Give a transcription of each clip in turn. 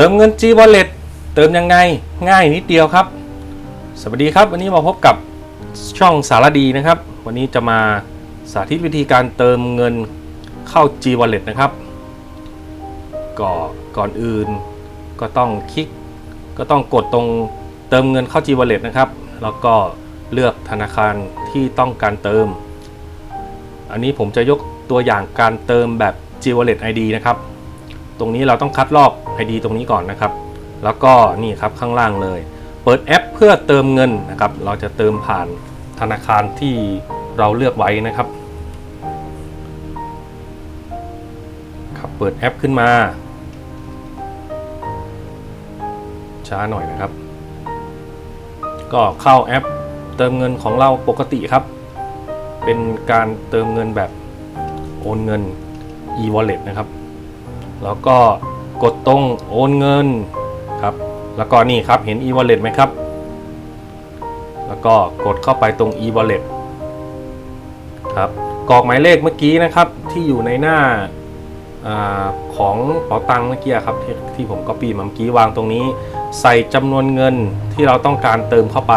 เติมเงิน G Wallet เติมยังไงง่ายนิดเดียวครับ สวัสดีครับ วันนี้มาพบกับช่องสารดีนะครับ วันนี้จะมาสาธิตวิธีการเติมเงินเข้า G Wallet นะครับก็ก่อนอื่นก็ต้องคลิกก็ต้องกดตรงเติมเงินเข้า G Wallet นะครับ แล้วก็เลือกธนาคารที่ต้องการเติม อันนี้ผมจะยกตัวอย่างการเติมแบบ G Wallet ID นะครับ ตรงนี้เราต้องคัดลอก ID ตรงนี้ก่อนนะครับ แล้วก็นี่ครับข้างล่างเลย เปิดแอปเพื่อเติมเงินนะครับ เราจะเติมผ่านธนาคารที่เราเลือกไว้นะครับครับเปิดแอปขึ้นมา ช้าหน่อยนะครับ ก็เข้าแอปเติมเงินของเราปกติครับ เป็นการเติมเงินแบบโอนเงิน e-wallet นะครับ แล้วก็ กดตรงโอนเงินครับ แล้วก็นี่ครับเห็น e-wallet ไหมครับ แล้วก็กดเข้าไปตรง e-wallet ครับกรอกหมายเลขเมื่อกี้นะครับที่อยู่ในหน้าอของเป๋าตังค์เมื่อกี้ครับที่ที่ผมก็ปีมาเมื่อกี้วางตรงนี้ ใส่จำนวนเงินที่เราต้องการเติมเข้าไป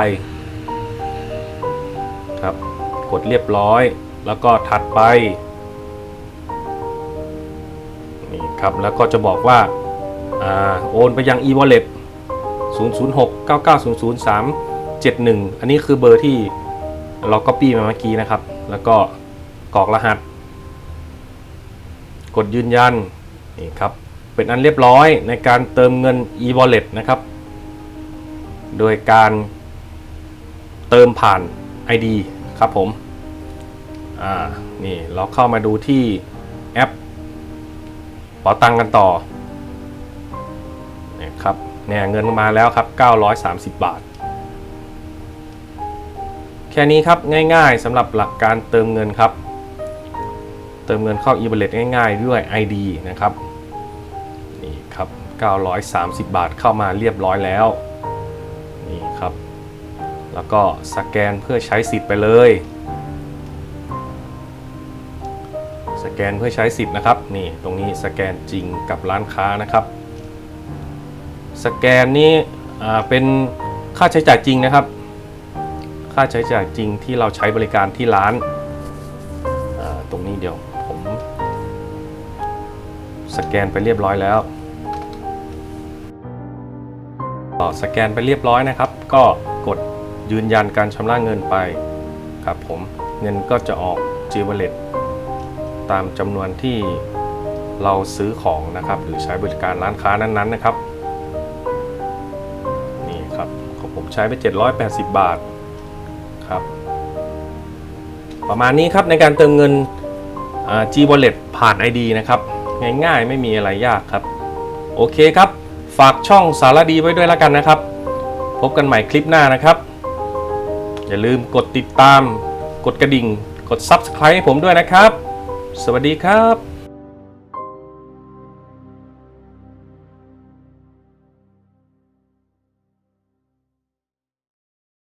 ครับกดเรียบร้อย แล้วก็ถัดไป ครับแล้วก็จะบอกว่าอาโอนไปยัง e-wallet 006 9900 371 อันนี้คือเบอร์ที่เราก็ปี้มาเมื่อกี้นะครับ แล้วก็กรอกรหัส กดยืนยันนี่ครับเป็นอันเรียบร้อยในการเติมเงิน e-wallet นะครับ โดยการเติมผ่าน ID ครับผม อ่า นี่เราเข้ามาดูที่แอป เป๋าตังกันต่อเนี่ยครับเนี่ยเงินมาแล้วครับ 930 บาท แค่นี้ครับง่ายๆสำหรับหลักการเติมเงินครับ เติมเงินเข้า e-wallet ง่าย ๆ ด้วย ID นะครับนี่ครับ 930 บาทเข้ามาเรียบร้อยแล้วนี่ครับ แล้วก็สแกนเพื่อใช้สิทธิ์ไปเลย สแกนเพื่อใช้สิทธิ์นะครับนี่ตรงนี้สแกนจริงกับร้านค้านะครับ สแกนนี้อ่เป็นค่าใช้จ่ายจริงนะครับ ค่าใช้จ่ายจริงที่เราใช้บริการที่ร้านาตรงนี้เดี๋ยวผมสแกนไปเรียบร้อยแล้วสแกนไปเรียบร้อยนะครับ ก็กดยืนยันการชำระเงินไปครับผมเงินก็จะออก g w a l l e t ตามจำนวนที่เราซื้อของนะครับ หรือใช้บริการร้านค้านั้นๆนะครับ นี่ครับของผมใช้ไป 780 บาทครับ ประมาณนี้ครับในการเติมเงินอ่า G Wallet ผ่าน ID นะครับ ง่ายๆ ไม่มีอะไรยากครับ โอเคครับ ฝากช่องสารดีไว้ด้วยแล้วกันนะครับ พบกันใหม่คลิปหน้านะครับ อย่าลืมกดติดตาม กดกระดิ่ง กด Subscribe ให้ผมด้วยนะครับ สวัสดีครับ